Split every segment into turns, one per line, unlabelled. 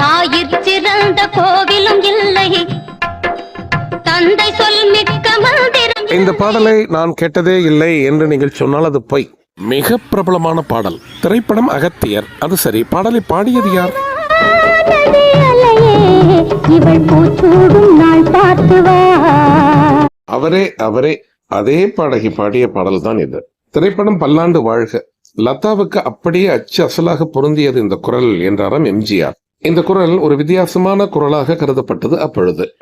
தாயிற் சிறந்த கோவிலும் இல்லை. தந்தை சொல் மிக்க மந்திரம்
இந்த பாடலை நான் கேட்டதே இல்லை என்று நீங்கள் சொன்னால் அது பொய். மிக பிரபலமான பாடல். திரைப்படம் அகத்தியர். அது சரி. பாடலை பாடியது யார்?
ஆனதே அலையே, இவள் பூச்சூடும் நாள் பார்த்து வா.
அவரே அவரே. அதே பாடகி பாடிய பாடல் தான் இது. திரைப்படம் பல்லாண்டு வாழ்க. லதாவுக்கு அப்படியே அச்சு அசலாக பொருந்தியது இந்த குரல் என்றாராம் எம்ஜிஆர். இந்த குரல் ஒரு வித்தியாசமான குரலாக கருதப்பட்டது அப்பொழுது.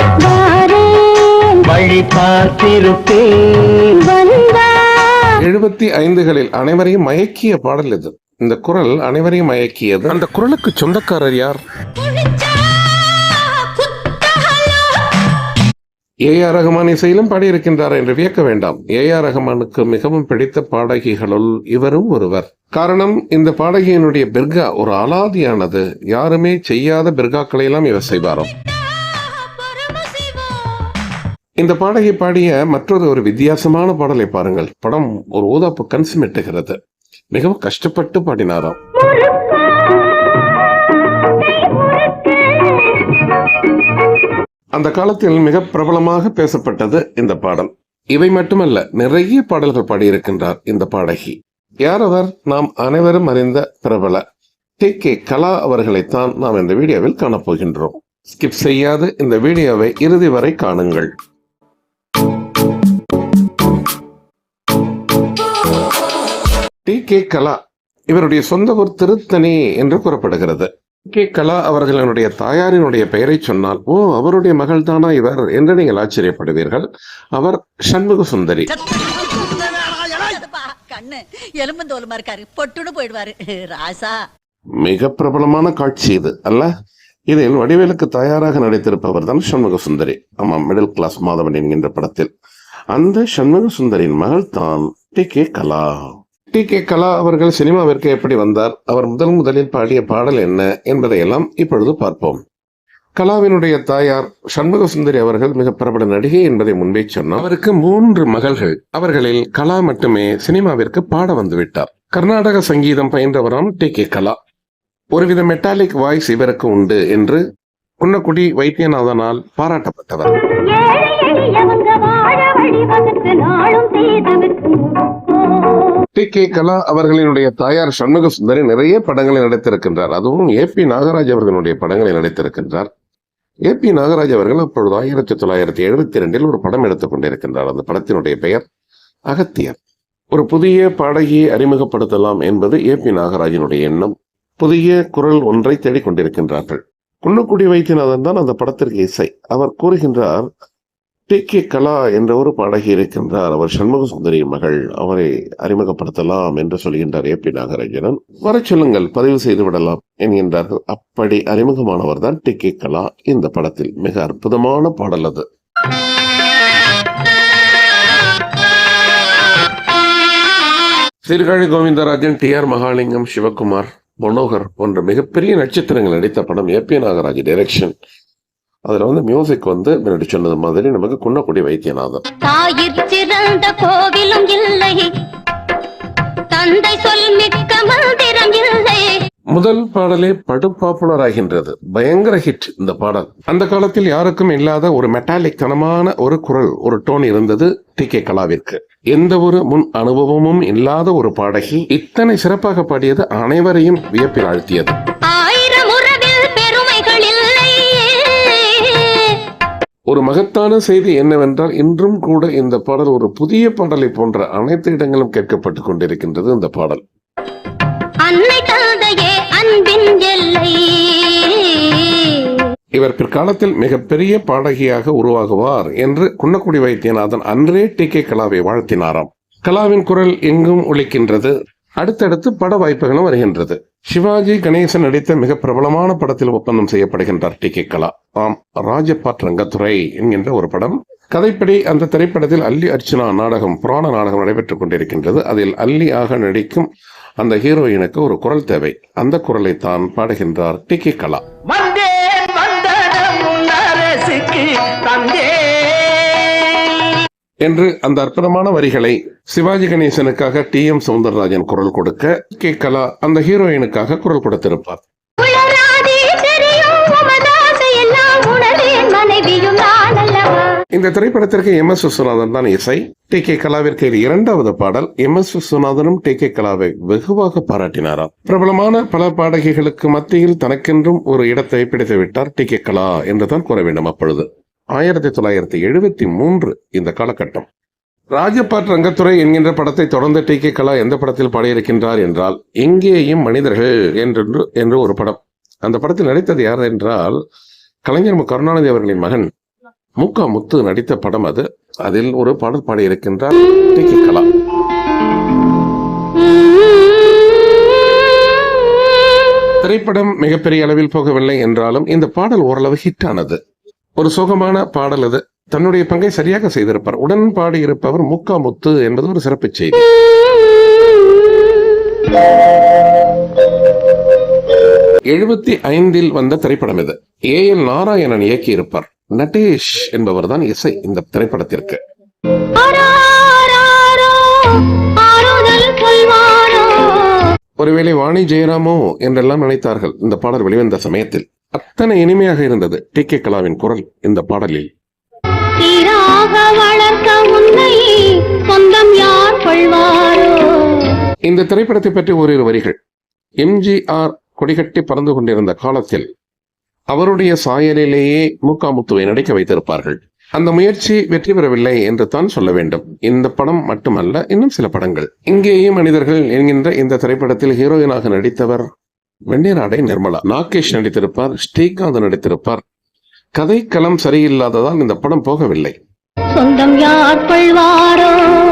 எழுபத்தி ஐந்துகளில் அனைவரையும் மயக்கிய பாடல் இது. இந்த குரல் அனைவரையும் மயக்கியது. அந்த குரலுக்கு சொந்தக்காரர் யார்? ஏ ஆர் ரஹ்மான் இசையிலும் பாடியிருக்கின்றார் என்று வியக்க வேண்டாம். ஏ ஆர் ரஹ்மானுக்கு மிகவும் பிடித்த பாடகிகளுள் இவரும் ஒருவர். காரணம் இந்த பாடகியினுடைய பிர்கா ஒரு அலாதியானது. யாருமே செய்யாத பிர்காக்களை எல்லாம் இவர் செய்வாராம். இந்த பாடகி பாடிய மற்றொரு ஒரு வித்தியாசமான பாடலை பாருங்கள். படம் ஒரு ஊதாப்பு கண் சிமிட்டுகிறது. மிகவும் கஷ்டப்பட்டு பாடினாராம். அந்த காலத்தில் மிக பிரபலமாக பேசப்பட்டது இந்த பாடல். இவை மட்டுமல்ல நிறைய பாடல்கள் பாடியிருக்கின்றார் இந்த பாடகி. யார் அவர்? நாம் அனைவரும் அறிந்த பிரபல டி கே. கலா அவர்களைத்தான் நாம் இந்த வீடியோவில் காணப்போகின்றோம். ஸ்கிப் செய்யாது இந்த வீடியோவை இறுதி வரை காணுங்கள். டி. கே. கலா இவருடைய சொந்த ஊர் திருத்தணி என்று கூறப்படுகிறது. கே கலா அவர்களினுடைய தாயாரினுடைய பெயரை சொன்னால் ஓ அவருடைய மகள் தானா இவர்? என்று நீங்கள் ஆச்சரியப்படுவீர்கள். அவர் சண்முக சுந்தரி. மிக பிரபலமான காட்சி இது அல்ல? இதில் வடிவேலுக்கு தயாராக நடித்திருப்பவர் தான் சண்முக சுந்தரி. ஆமாம் மிடில் கிளாஸ் மாதவன் என்கின்ற படத்தில். அந்த சண்முக சுந்தரியின் மகள் தான் T K Kala T. K. Kala அவர்கள் சினிமாவிற்கு எப்படி வந்தார்? அவர் முதல் முதலில் பாடிய பாடல் என்ன என்பதையெல்லாம் இப்பொழுது பார்ப்போம். கலாவினுடைய தாயார் சண்முக சுந்தரி அவர்கள் மிக பிரபல நடிகை என்பதை முன்பே சொன்னார் அவருக்கு மூன்று மகள்கள். அவர்களில் கலா மட்டுமே சினிமாவிற்கு பாட வந்துவிட்டார் கர்நாடக சங்கீதம் பயின்றவராம் டி. கே. கலா. ஒருவித மெட்டாலிக் வாய்ஸ் இவருக்கு உண்டு என்று குன்னக்குடி வைத்தியநாதனால் பாராட்டப்பட்டவர். டி கே கலா அவர்களினுடைய தாயார் சண்முக சுந்தரி நிறைய படங்களை நடித்திருக்கின்றார். அதுவும் ஏ பி நாகராஜ் அவர்களுடைய படங்களை நடித்திருக்கின்றார். ஏ பி நாகராஜ் அவர்கள் அப்பொழுது ஆயிரத்தி தொள்ளாயிரத்தி எழுபத்தி ரெண்டில் ஒரு படம் எடுத்துக் கொண்டிருக்கின்றார். அந்த படத்தினுடைய பெயர் அகத்தியர். ஒரு புதிய பாடகியை அறிமுகப்படுத்தலாம் என்பது ஏ பி நாகராஜனுடைய எண்ணம். புதிய குரல் ஒன்றை தேடிக் கொண்டிருக்கின்றார்கள். வைத்தியநாதன் தான் அந்த படத்திற்கு இசை. அவர் கூறுகின்றார் டி கே கலா என்ற ஒரு பாடகி இருக்கின்றார். அவர் சண்முக சுந்தரி மகள். அவரை அறிமுகப்படுத்தலாம் என்று சொல்கின்றார் ஏ பி நாகராஜனன் வர சொல்லுங்கள் பதிவு செய்து விடலாம் என்கின்றார்கள். அப்படி அறிமுகமானவர் தான் டி கே கலா. இந்த படத்தில் மிக அற்புதமான பாடல் அது. சீர்காழி கோவிந்தராஜன் டி ஆர் மகாலிங்கம் சிவகுமார் மனோகர் போன்ற மிகப்பெரிய நட்சத்திரங்கள் நடித்த படம் ஏ பி நாகராஜ் டைரக்ஷன் அதுல வந்து மியூசிக் வந்து முன்னாடி சொன்னது மாதிரி நமக்கு குன்னக்குடி வைத்தியநாதன்.
தாயிற் கோவிலும் இல்லை. தந்தை சொல் மிக்க மந்திரம் இல்லை.
முதல் பாடலே படு பாப்புலர் ஆகின்றது. பயங்கர ஹிட் இந்த பாடல். அந்த காலத்தில் யாருக்கும் இல்லாத ஒரு மெட்டாலிக் தனமான ஒரு குரல் ஒரு டோன் இருந்தது டி கே கலாவிற்கு. எந்த ஒரு முன் அனுபவமும் இல்லாத ஒரு பாடகி இத்தனை சிறப்பாக பாடியது அனைவரையும் வியப்பில் ஆழ்த்தியது. ஒரு மகத்தான செய்தி என்னவென்றால் இன்றும் கூட இந்த பாடல் ஒரு புதிய பாடலை போன்ற அனைத்து இடங்களும் கேட்கப்பட்டுக் கொண்டிருக்கின்றது இந்த பாடல். இவர் பிற்காலத்தில் மிகப்பெரிய பாடகியாக உருவாகுவார் என்று குன்னக்குடி வைத்தியநாதன் அன்றே டி கே கலாவை வாழ்த்தினாராம். கலாவின் குரல் எங்கும் ஒலிக்கின்றது. அடுத்தடுத்து பட வாய்ப்புகளும் வருகின்றது. சிவாஜி கணேசன் நடித்த மிக பிரபலமான படத்தில் ஒப்பந்தம் செய்யப்படுகின்றார் டி கே கலா. ஆம் ராஜபாட் ரங்கத்துறை என்கின்ற ஒரு படம். கதைப்படி அந்த திரைப்படத்தில் அல்லி அர்ச்சனா நாடகம் புராண நாடகம் நடைபெற்றுக் கொண்டிருக்கின்றது. அதில் அல்லியாக நடிக்கும் அந்த ஹீரோயினுக்கு ஒரு குரல் தேவை. அந்த குரலை தான் பாடுகின்றார் டி கே கலா. என்று அந்த அற்புதமான வரிகளை சிவாஜி கணேசனுக்காக டி எம் சவுந்தரராஜன் குரல் கொடுக்க கே கலா அந்த ஹீரோயினுக்காக குரல் கொடுத்திருப்பார். இந்த திரைப்படத்திற்கு எம் எஸ் விஸ்வநாதன் தான் இசை. டி கே கலாவிற்கு இரண்டாவது பாடல். எம் எஸ் விஸ்வநாதனும் டி கே கலாவை வெகுவாக பாராட்டினாராம். பிரபலமான பல பாடகிகளுக்கு மத்தியில் தனக்கென்றும் ஒரு இடத்தை பிடித்து விட்டார் டி கே கலா என்றுதான் கூற வேண்டும் அப்பொழுது. ஆயிரத்தி தொள்ளாயிரத்தி எழுபத்தி மூன்று இந்த காலகட்டம். ராஜபாட் ரங்கத்துறை என்கின்ற படத்தை தொடர்ந்து டி. கே. கலா எந்த படத்தில் பாடியிருக்கின்றார் என்றால் எங்கேயும் மனிதர்கள் என்று என்று ஒரு படம். அந்த படத்தில் நடித்தது யார் என்றால் கலைஞர் மு. கருணாநிதி அவர்களின் மகன் முக்கா முத்து நடித்த படம் அது. அதில் ஒரு பாடல் பாடியிருக்கின்றார் டி. கே. கலா. திரைப்படம் மிகப்பெரிய அளவில் போகவில்லை என்றாலும் இந்த பாடல் ஓரளவு ஹிட் ஆனது. ஒரு சோகமான பாடல் அது. தன்னுடைய பங்கை சரியாக செய்திருப்பார். உடன் பாடியிருப்பவர் முக்கா முத்து என்பது ஒரு சிறப்பு செய்தி. எழுபத்தி ஐந்தில் வந்த திரைப்படம் இது. ஏ. எல் நாராயணன் இயக்கியிருப்பார். நடேஷ் என்பவர் தான் இசை இந்த திரைப்படத்திற்கு. ஒருவேளை வாணி ஜெயராமோ என்றெல்லாம் நினைத்தார்கள் இந்த பாடல் வெளிவந்த சமயத்தில். அத்தனை இனிமையாக இருந்தது டி கே கலாவின் குரல் இந்த பாடலில். இந்த திரைப்படத்தை பற்றி ஓரிரு வரிகள். எம்ஜிஆர் கொடிகட்டி பறந்து கொண்டிருந்த காலத்தில் அவருடைய சாயலிலேயே மூக்காமுத்துவை நடிக்க வைத்திருப்பார்கள். அந்த முயற்சி வெற்றி பெறவில்லை என்று தான் சொல்ல வேண்டும். இந்த படம் மட்டுமல்ல இன்னும் சில படங்கள். இங்கேயும் மனிதர்கள் என்கின்ற இந்த திரைப்படத்தில் ஹீரோயினாக நடித்தவர் வெண்ணிராடை நிர்மலா. நாகேஷ் நடித்திருப்பார் ஸ்ரீகாந்த் நடித்திருப்பார். கதைக்களம் சரியில்லாததால் இந்த படம் போகவில்லை.
சொந்தம் யார் ஆராரோ.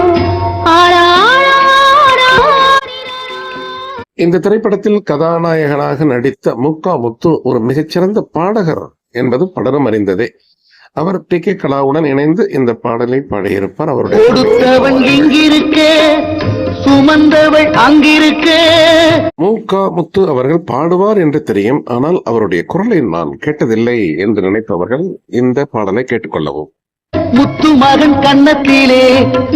இந்த திரைப்படத்தில் கதாநாயகனாக நடித்த முக்கா முத்து ஒரு மிகச்சிறந்த பாடகர் என்பது பலரும் அறிந்ததே. அவர் டி. கே. கலாவுடன் இணைந்து இந்த பாடலை பாடியிருப்பார். அவருடைய
சுமந்தவள் அங்கிருக்க.
மூகா முத்து அவர்கள் பாடுவார் என்று தெரியும். ஆனால் அவருடைய குரலை நான் கேட்டதில்லை என்று நினைப்பவர்கள் இந்த பாடலை கேட்டுக்கொள்ளவும்.
முத்து மகன் கன்னத்திலே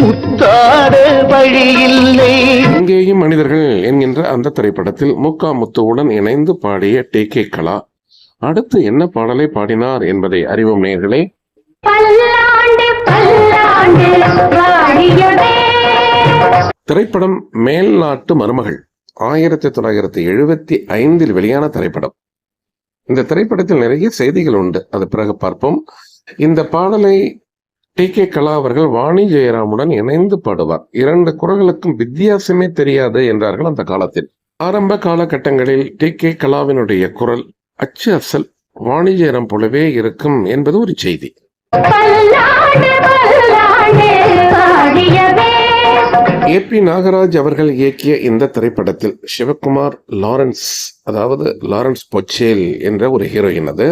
முத்தாட வழி இல்லை
இங்கேயும் மனிதர்கள் என்கின்ற அந்த திரைப்படத்தில் முக்கா முத்துவுடன் இணைந்து பாடிய டி கே கலா. அடுத்து என்ன பாடலை பாடினார் என்பதை அறிவோம் நேர்களே.
பல்லாண்டு பல்லாண்டு வாழியவே
திரைப்படம் மேல் நாட்டு மருமகள். ஆயிரத்தி தொள்ளாயிரத்தி எழுபத்தி ஐந்தில் வெளியான திரைப்படம். இந்த திரைப்படத்தில் நிறைய செய்திகள் உண்டு. அது பிறகு பார்ப்போம். இந்த பாடலை டி. கே. கலா அவர்கள் வாணி ஜெயராமுடன் இணைந்து பாடுவார். இரண்டு குரல்களுக்கும் வித்தியாசமே தெரியாது என்றார்கள் அந்த காலத்தில். ஆரம்ப காலகட்டங்களில் டி. கே. கலாவினுடைய குரல் அச்சு அசல் வாணி ஜெயராம் போலவே இருக்கும் என்பது ஒரு செய்தி. ஏ பி நாகராஜ் அவர்கள் இயக்கிய இந்த திரைப்படத்தில் சிவகுமார் லாரன்ஸ் அதாவது லாரன்ஸ் பொச்சேல் என்ற ஒரு ஹீரோயின் அது.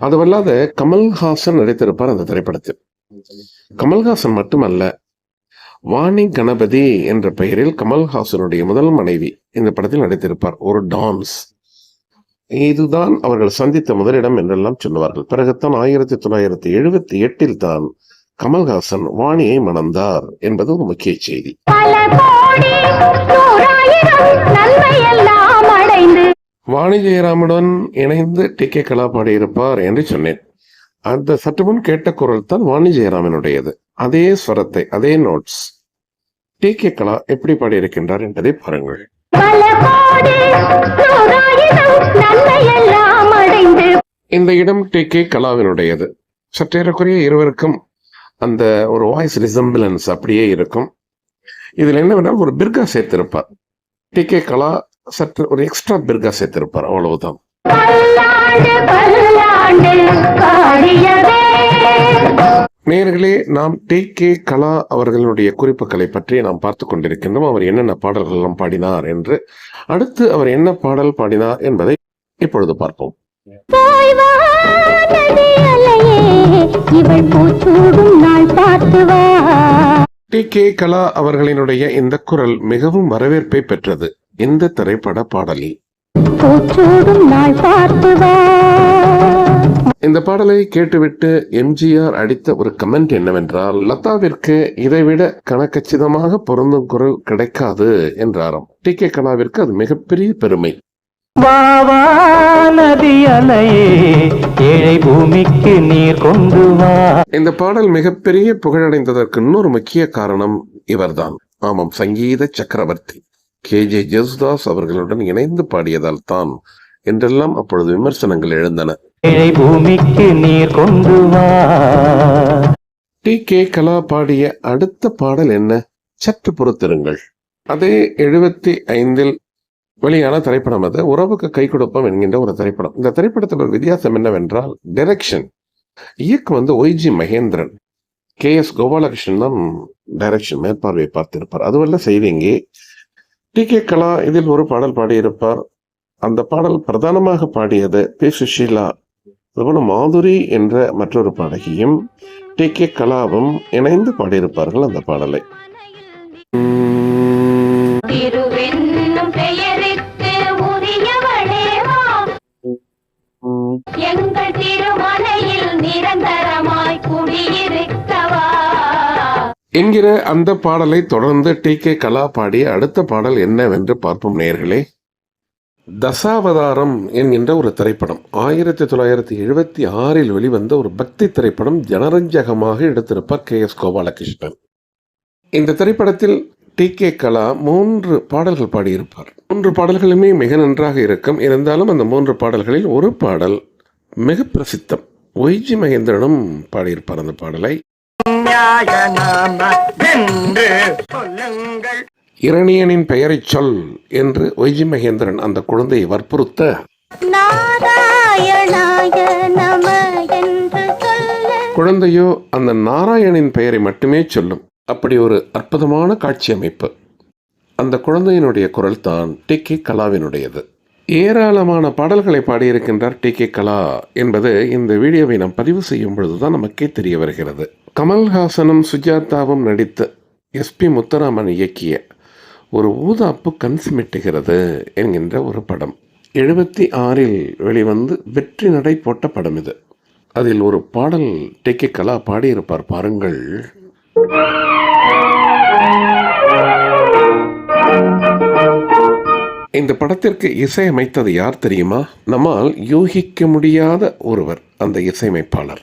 அதுவல்லாத கமல்ஹாசன் நடித்திருப்பார் அந்த திரைப்படத்தில். கமல்ஹாசன் மட்டுமல்ல வாணி கணபதி என்ற பெயரில் கமல்ஹாசனுடைய முதல் மனைவி இந்த படத்தில் நடித்திருப்பார் ஒரு டான்ஸ். இதுதான் அவர்கள் சந்தித்த முதலிடம் என்றெல்லாம் சொல்லுவார்கள். பிறகுத்தான் ஆயிரத்தி தொள்ளாயிரத்தி எழுபத்தி எட்டில் தான் கமல்ஹாசன் வாணியை மணந்தார் என்பது ஒரு முக்கிய செய்தி. வாணி ஜெயராமுடன் இணைந்து டி கே கலா பாடியிருப்பார் என்று சொன்னேன். அந்த சற்று முன் கேட்ட குரல் தான் வாணி ஜெயராமனுடையது. அதே ஸ்வரத்தை அதே நோட்ஸ் டி கே கலா எப்படி பாடியிருக்கின்றார் என்பதை பாருங்கள். இந்த இடம் டி கே கலாவினுடையது. சற்றேறக்குறைய இருவருக்கும் அந்த ஒரு வாய்ஸ் ரிசம்பிளன்ஸ் அப்படியே இருக்கும். இதில் என்னவென்றால் ஒரு பிர்கா சேர்த்திருப்பார். டி கே கலா சற்று ஒரு எக்ஸ்ட்ரா பிர்கா சேர்த்திருப்பார் அவ்வளவுதான். நேர்களே நாம் டி கே கலா அவர்களுடைய குறிப்புகளை பற்றி நாம் பார்த்து கொண்டிருக்கின்றோம். அவர் என்னென்ன பாடல்கள் எல்லாம் பாடினார் என்று. அடுத்து அவர் என்ன பாடல் பாடினார் என்பதை இப்பொழுது பார்ப்போம்.
இவள் பூச்சூடும் நாள் பார்த்து வா.
டி. கே. கலா அவர்களினுடைய இந்த குரல் மிகவும் வரவேற்பை பெற்றது. இந்த திரைப்பட
வா.
இந்த பாடலை கேட்டுவிட்டு எம்ஜிஆர் அடித்த ஒரு கமெண்ட் என்னவென்றால் லதாவிற்கு இதைவிட கணக்கச்சிதமாக பொருந்தும் குரல் கிடைக்காது என்றாராம். டி. கே. கலாவிற்கு அது மிகப்பெரிய பெருமை.
வா வா நதி அலையே ஏழை பூமிக்கு நீர் கொண்டு வா.
இந்த பாடல் மிகப்பெரிய புகழடைந்ததற்கு இன்னொரு முக்கிய காரணம் இவர்தான். ஆமாம் சங்கீத சக்கரவர்த்தி. கே. ஜே. ஜெசுதாஸ் அவர்களுடன் இணைந்து பாடியதால் தான் என்றெல்லாம் அப்பொழுது விமர்சனங்கள் எழுந்தன.
ஏழை பூமிக்கு நீர் கொண்டு வா.
டி. கே. கலா பாடிய அடுத்த பாடல் என்ன? சற்று பொறுத்திருங்கள். அதே எழுபத்தி ஐந்தில் வெளியான திரைப்படம் அது. உறவுக்கு கை கொடுப்போம் என்கின்ற ஒரு திரைப்படம். இந்த திரைப்படத்தில் ஒரு வித்தியாசம் என்னவென்றால் டைரக்ஷன் இயக்கம் வந்து Y G Mahendran. K S Gopalakrishnan தான் டைரக்ஷன் மேற்பார்வையை பார்த்திருப்பார். அதுவல்ல செய்வீங்க. டி கே கலா இதில் ஒரு பாடல் பாடியிருப்பார். அந்த பாடல் பிரதானமாக பாடியது பி சுஷீலா அதுபோல மாதுரி என்ற மற்றொரு பாடகியும் டி கே கலாவும் இணைந்து பாடியிருப்பார்கள் அந்த பாடலை.
எங்கள் திருமலையில் நிரந்தரமாய் குடியிருக்கவா
என்கிற அந்த பாடலை தொடர்ந்து டி. கே. கலா பாடிய அடுத்த பாடல் என்னவென்று பார்ப்போம் நேர்களே தசாவதாரம் என்கின்ற ஒரு திரைப்படம். ஆயிரத்தி தொள்ளாயிரத்தி எழுபத்தி ஆறில் வெளிவந்த ஒரு பக்தி திரைப்படம் ஜனரஞ்சகமாக எடுத்திருப்பார் கே. எஸ். கோபாலகிருஷ்ணன். இந்த திரைப்படத்தில் டி. கே. கலா மூன்று பாடல்கள் பாடியிருப்பார். மூன்று பாடல்களுமே மிக நன்றாக இருக்கும். இருந்தாலும் அந்த மூன்று பாடல்களில் ஒரு பாடல் மிக பிரசித்தம். ஒய்ஜி மகேந்திரனும் பாடியிருப்பார் அந்த பாடலை. இரணியனின் பெயரைச் சொல் என்று ஒய்ஜி மகேந்திரன் அந்த குழந்தையை வற்புறுத்த. குழந்தையோ அந்த நாராயணின் பெயரை மட்டுமே சொல்லும். அப்படி ஒரு அற்புதமான காட்சி அமைப்பு. அந்த குழந்தையினுடைய குரல் தான் டி கே கலாவினுடையது. ஏராளமான பாடல்களை பாடியிருக்கின்றார் டி கே கலா என்பது இந்த வீடியோவை நாம் பதிவு செய்யும் பொழுதுதான் நமக்கே தெரிய வருகிறது. கமல்ஹாசனும் சுஜாதாவும் நடித்த எஸ்பி முத்தராமன் இயக்கிய ஒரு ஊதாப்பு கண் சிமிட்டுகிறது என்கின்ற ஒரு படம். எழுபத்தி ஆறில் வெளிவந்து வெற்றி நடை போட்ட படம் இது. அதில் ஒரு பாடல் டி கே கலா பாடியிருப்பார் பாருங்கள். இந்த படத்திற்கு இசையமைத்தது யார் தெரியுமா? நம்மால் யூகிக்க முடியாத ஒருவர் அந்த இசையமைப்பாளர்.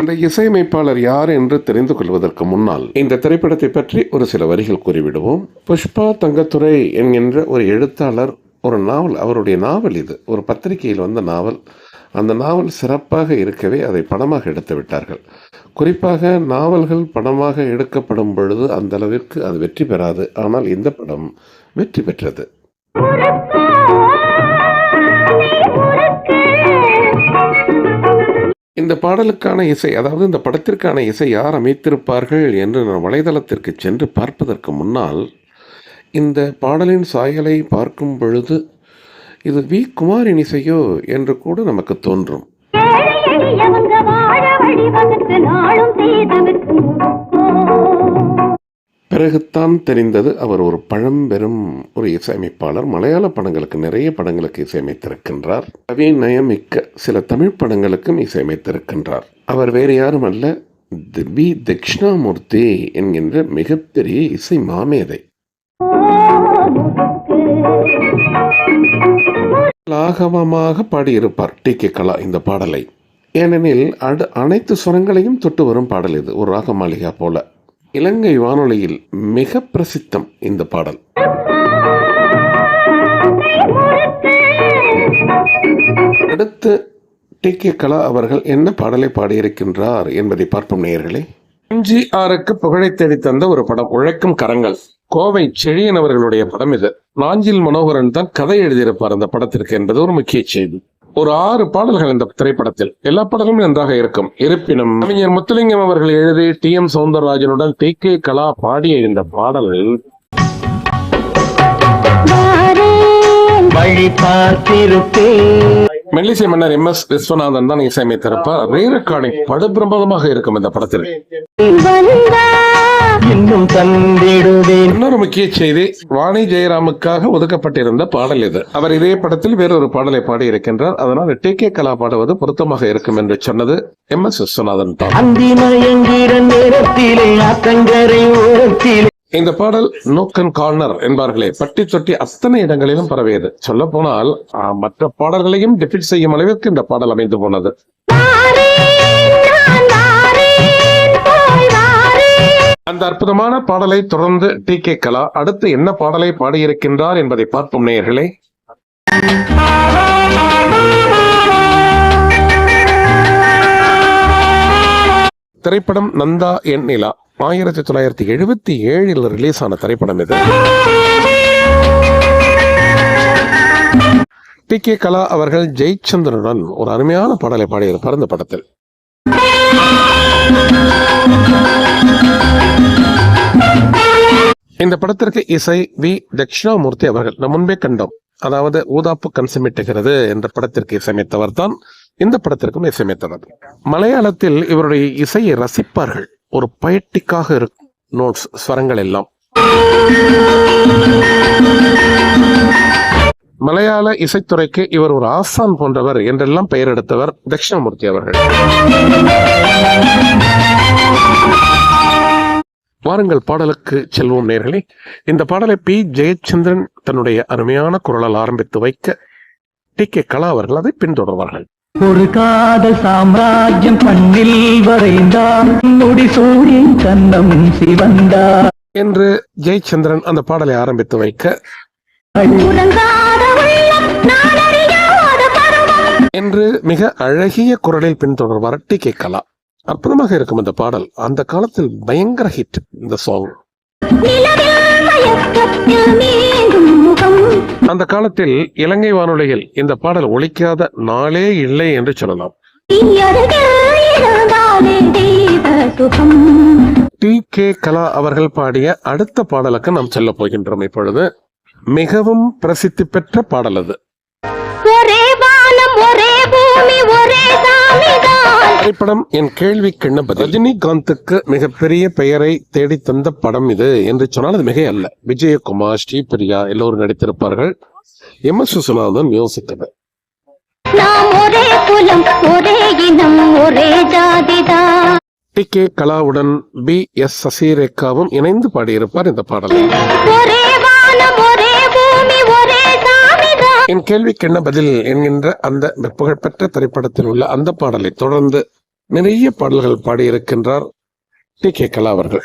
இந்த இசையமைப்பாளர் யார் என்று தெரிந்து கொள்வதற்கு முன்னால் இந்த திரைப்படத்தை பற்றி ஒரு சில வரிகள் கூறிவிடுவோம். புஷ்பா தங்கத்துறை என்கின்ற ஒரு எழுத்தாளர் ஒரு நாவல் அவருடைய நாவல் இது. ஒரு பத்திரிகையில் வந்த நாவல். அந்த நாவல் சிறப்பாக இருக்கவே அதை படமாக எடுத்து விட்டார்கள். குறிப்பாக நாவல்கள் படமாக எடுக்கப்படும் பொழுது அந்த அளவிற்கு அது வெற்றி பெறாது. ஆனால் இந்த படம் வெற்றி பெற்றது. இந்த பாடலுக்கான இசை அதாவது இந்த படத்திற்கான இசை யார் அமைத்திருப்பார்கள் என்று நான் வலைதளத்திற்கு சென்று பார்ப்பதற்கு முன்னால் இந்த பாடலின் சாயலை பார்க்கும் பொழுது இது வி குமாரின் இசையோ என்று கூட நமக்கு தோன்றும்.
நாளும்
பிறகுத்தான் தெரிந்தது அவர் ஒரு பழம்பெரும் ஒரு இசையமைப்பாளர். மலையாள படங்களுக்கு நிறைய படங்களுக்கு இசையமைத்திருக்கின்றார். நயமிக்க சில தமிழ் படங்களுக்கும் இசையமைத்திருக்கின்றார். அவர் வேறு யாரும் அல்ல தி- வி தட்சிணாமூர்த்தி என்கின்ற மிகப்பெரிய இசை மாமேதை. லாகவமாக பாடியிருப்பார் டி கே கலா இந்த பாடலை. ஏனெனில் அடு அனைத்து சுரங்களையும் தொட்டு வரும் பாடல் இது. ஒரு ராக மாளிகா போல. இலங்கை வானொலியில் மிக பிரசித்தம் இந்த பாடல். அடுத்து டி. கே. கலா அவர்கள் என்ன பாடலை பாடியிருக்கின்றார் என்பதை பார்ப்போம் நேயர்களே. எம்ஜிஆருக்கு புகழை தேடி தந்த ஒரு படம் உழைக்கும் கரங்கள். கோவை செழியன் அவர்களுடைய படம் இது. நாஞ்சில் மனோகரன் தான் கதை எழுதியிருப்பார் அந்த படத்திற்கு என்பது ஒரு முக்கிய செய்தி. ஒரு ஆறு பாடல்கள் இந்த திரைப்படத்தில். எல்லா பாடலும் நன்றாக இருக்கும். இருப்பினும் கவிஞர் முத்துலிங்கம் அவர்கள் எழுதி டி எம் சவுந்தரராஜனுடன் டி கே கலா பாடிய இந்த பாடல்கள்
வழி பார்த்திருப்பேன்
மெல்லிசை மன்னர் எம் எஸ் விஸ்வநாதன் தான் இசையமைத்திருப்பார் ரீ ரெக்கார்டிங் படுபிரமாதமாக இருக்கும் இந்த படத்தில்.
இன்னும் தந்திடுவேன்.
இன்னொரு முக்கிய செய்தி வாணி ஜெயராமுக்காக ஒதுக்கப்பட்டிருந்த பாடல் இது. அவர் இதே படத்தில் வேறொரு பாடலை பாடி இருக்கின்றார் அதனால் டி கே கலா பாடுவது பொருத்தமாக இருக்கும் என்று சொன்னது எம் எஸ் விஸ்வநாதன் தான். இந்த பாடல் நோக்கன் கார்னர் என்பார்களே பட்டி தொட்டி அத்தனை இடங்களிலும் பரவியது. சொல்ல போனால் மற்ற பாடல்களையும் டிஃபிட் செய்யும் அளவிற்கு இந்த பாடல் அமைந்து போனது. அந்த அற்புதமான பாடலை தொடர்ந்து டி கே கலா அடுத்து என்ன பாடலை பாடியிருக்கின்றார் என்பதை பார்ப்போம் நேயர்களே. திரைப்படம் நந்தா என் நிலா. ஆயிரத்தி தொள்ளாயிரத்தி எழுபத்தி ஏழில் ரிலீஸ் ஆன திரைப்படம் இது. டி. கே. கலா அவர்கள் ஜெயச்சந்திரனுடன் ஒரு அருமையான பாடலை பாடியிருப்பார் இந்த படத்தில். இந்த படத்திற்கு இசை வி. தட்சிணாமூர்த்தி அவர்கள் நம் முன்பே கண்டோம். அதாவது ஊதாப்பு கன்சமிட்டுகிறது என்ற படத்திற்கு இசையமைத்தவர் தான் இந்த படத்திற்கும் இசையமைத்தவர். மலையாளத்தில் இவருடைய இசையை ரசிப்பார்கள். ஒரு பயட்டிக்காக இருக்கும் நோட்ஸ் ஸ்வரங்கள் எல்லாம். மலையாள இசைத்துறைக்கு இவர் ஒரு ஆசான் போன்றவர் என்றெல்லாம் பெயர் எடுத்தவர் தட்சிணாமூர்த்தி அவர்கள். வாருங்கள் பாடலுக்கு செல்வோம் நேர்களே. இந்த பாடலை பி. ஜெயச்சந்திரன் தன்னுடைய அருமையான குரலால் ஆரம்பித்து வைக்க டி. கே. கலா அவர்கள் அதை பின்தொடர்வார்கள்.
ஒரு காதல் சாம்ராஜ்யம் பண்ணில் வரைந்தார் நொடி சூரியன் கண்ணம் சிவந்தார்
என்று ஜெயச்சந்திரன் அந்த பாடலை ஆரம்பித்து வைக்க. என்று மிக அழகிய குரலில் பின்தொடர் வரட்டி கேட்கலாம் கலா. அற்புதமாக இருக்கும் இந்த பாடல். அந்த காலத்தில் பயங்கர ஹிட் இந்த சாங் அந்த காலத்தில் இலங்கை வானொலியில் இந்த பாடல் ஒலிக்காத நாளே இல்லை என்று சொல்லலாம். டி. கே. கலா அவர்கள் பாடிய அடுத்த பாடலுக்கு நாம் செல்ல போகின்றோம் இப்பொழுது. மிகவும் பிரசித்தி பெற்ற பாடல் அது.
ஒரே வானம், ஒரே பூமி, ஒரே சாமிதான்.
திரைப்படம் என் கேள்வி கிண்ணப்பது ரஜினிகாந்துக்கு மிகப்பெரிய பெயரை தேடி தந்த படம் இது என்று சொன்னால் அது மிக அல்ல விஜயகுமார் ஸ்ரீபிரியா எல்லோரும் நடித்திருப்பார்கள். எம். எஸ். விஸ்வநாதன் யோசித்தது
நாம் ஒரே குலம், ஒரே இனம், ஒரே ஜாதிதான்.
டி. கே. கலாவுடன் பி. எஸ். சசிரேகாவும் இணைந்து பாடியிருப்பார் இந்த பாடலை. என் கேள்விக்கு என்ன பதில் என்கின்ற அந்த புகழ்பெற்ற திரைப்படத்தில் உள்ள அந்த பாடலை தொடர்ந்து நிறைய பாடல்கள் பாடியிருக்கின்றார் டி. கே. கலா அவர்கள்.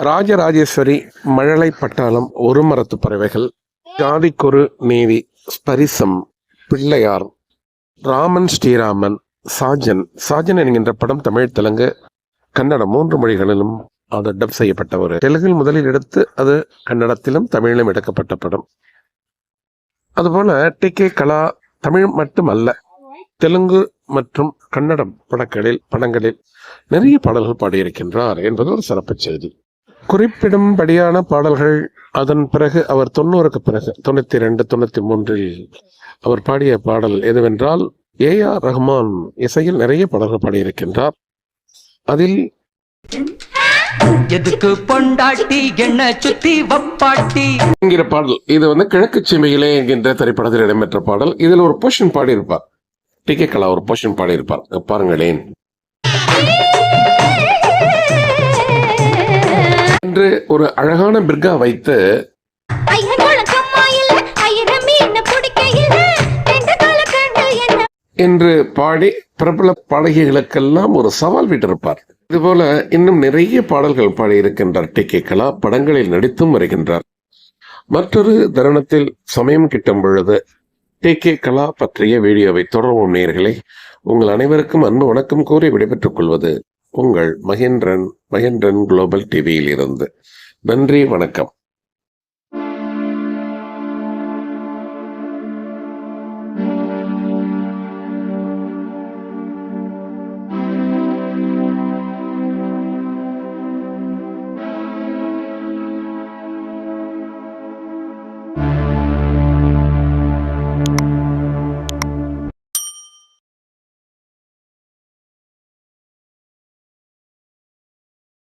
ராஜராஜேஸ்வரி மழலை பட்டாளம் ஒரு மரத்து பறவைகள் ஜாதிக்கொரு நீதி ஸ்பரிசம் பிள்ளையார் ராமன் ஸ்ரீராமன் சாஜன் சாஜன் என்கின்ற படம் தமிழ் தெலுங்கு கன்னடம் மூன்று மொழிகளிலும் அது டப் செய்யப்பட்ட ஒரு தெலுங்கில் முதலில் எடுத்து அது கன்னடத்திலும் தமிழிலும் எடுக்கப்பட்ட படம். அதுபோல டி கே கலா தமிழ் மட்டுமல்ல தெலுங்கு மற்றும் கன்னடம் படங்களில் படங்களில் நிறைய பாடல்கள் பாடியிருக்கின்றார் என்பது ஒரு சிறப்பு செய்தி. குறிப்பிடும்படியான பாடல்கள் அதன் பிறகு அவர் தொண்ணூறுக்கு பிறகு தொண்ணூத்தி ரெண்டு தொண்ணூத்தி மூன்றில் அவர் பாடிய பாடல் எதுவென்றால் ஏ ஆர் ரஹ்மான் இசையில் நிறைய பாடல்கள் பாடியிருக்கின்றார். அதில்
எதுக்கு பொண்டாட்டி என்ன சுத்தி வப்பாட்டி?
என்கிற பாடல். இது வந்து கிழக்கு சீமையிலே என்கின்ற திரைப்படத்தில் இடம்பெற்ற பாடல். இதில் ஒரு போர்ஷன் பாடியிருப்பார். டி கே கலா ஒரு போர்ஷன் பாடியிருப்பார். பாருங்களேன். என்று ஒரு அழகான பிர்கா வைத்து என்று பாடி பிரபல பாடகிகளுக்கெல்லாம் ஒரு சவால் விட்டிருப்பார். இதுபோல இன்னும் நிறைய பாடல்கள் பாடியிருக்கின்றார் டி கே கலா. படங்களில் நடித்தும் வருகின்றார். மற்றொரு தருணத்தில் சமயம் கிட்டும் பொழுது டி கே கலா பற்றிய வீடியோவை தொடர்வோம் நேர்களை உங்கள் அனைவருக்கும் அன்பு வணக்கம் கூறி விடைபெற்றுக் கொள்வது உங்கள் மகேந்திரன் மகேந்திரன் குளோபல் டிவியில் இருந்து நன்றி வணக்கம்.